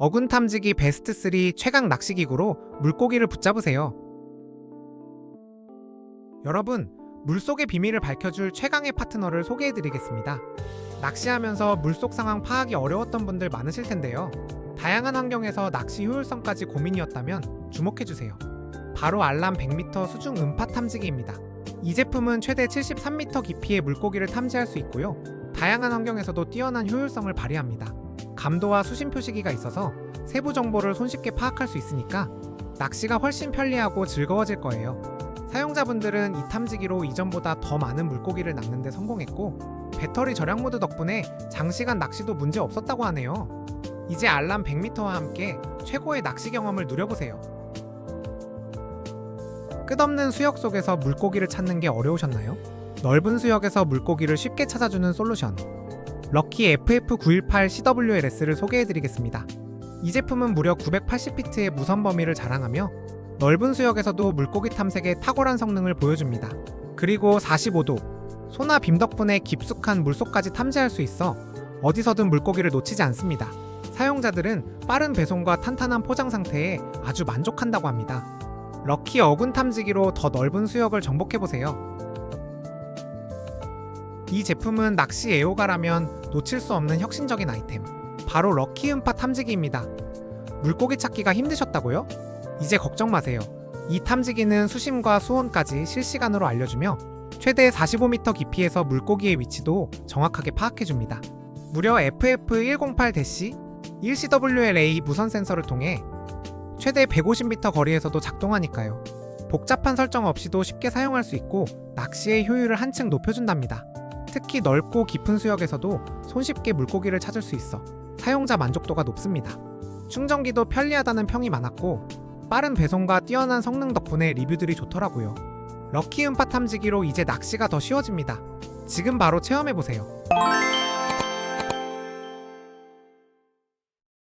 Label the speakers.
Speaker 1: 어군 탐지기 베스트 3 최강 낚시기구로 물고기를 붙잡으세요. 여러분, 물속의 비밀을 밝혀줄 최강의 파트너를 소개해드리겠습니다. 낚시하면서 물속 상황 파악이 어려웠던 분들 많으실 텐데요. 다양한 환경에서 낚시 효율성까지 고민이었다면 주목해주세요. 바로 알람 100m 수중 음파 탐지기입니다. 이 제품은 최대 73m 깊이의 물고기를 탐지할 수 있고요. 다양한 환경에서도 뛰어난 효율성을 발휘합니다. 감도와 수심 표시기가 있어서 세부 정보를 손쉽게 파악할 수 있으니까 낚시가 훨씬 편리하고 즐거워질 거예요. 사용자분들은 이 탐지기로 이전보다 더 많은 물고기를 낚는데 성공했고 배터리 절약 모드 덕분에 장시간 낚시도 문제 없었다고 하네요. 이제 알람 100m와 함께 최고의 낚시 경험을 누려보세요. 끝없는 수역 속에서 물고기를 찾는 게 어려우셨나요? 넓은 수역에서 물고기를 쉽게 찾아주는 솔루션. 럭키 FF918 CWLS를 소개해드리겠습니다. 이 제품은 무려 980피트의 무선 범위를 자랑하며 넓은 수역에서도 물고기 탐색에 탁월한 성능을 보여줍니다. 그리고 45도, 소나 빔 덕분에 깊숙한 물속까지 탐지할 수 있어 어디서든 물고기를 놓치지 않습니다. 사용자들은 빠른 배송과 탄탄한 포장 상태에 아주 만족한다고 합니다. 럭키 어군 탐지기로 더 넓은 수역을 정복해보세요. 이 제품은 낚시 애호가라면 놓칠 수 없는 혁신적인 아이템. 바로 럭키 음파 탐지기입니다. 물고기 찾기가 힘드셨다고요? 이제 걱정 마세요. 이 탐지기는 수심과 수온까지 실시간으로 알려주며 최대 45m 깊이에서 물고기의 위치도 정확하게 파악해줍니다. 무려 FF108-1CWLA 무선 센서를 통해 최대 150m 거리에서도 작동하니까요. 복잡한 설정 없이도 쉽게 사용할 수 있고 낚시의 효율을 한층 높여준답니다. 특히 넓고 깊은 수역에서도 손쉽게 물고기를 찾을 수 있어 사용자 만족도가 높습니다. 충전기도 편리하다는 평이 많았고 빠른 배송과 뛰어난 성능 덕분에 리뷰들이 좋더라고요. 럭키 음파 탐지기로 이제 낚시가 더 쉬워집니다. 지금 바로 체험해보세요.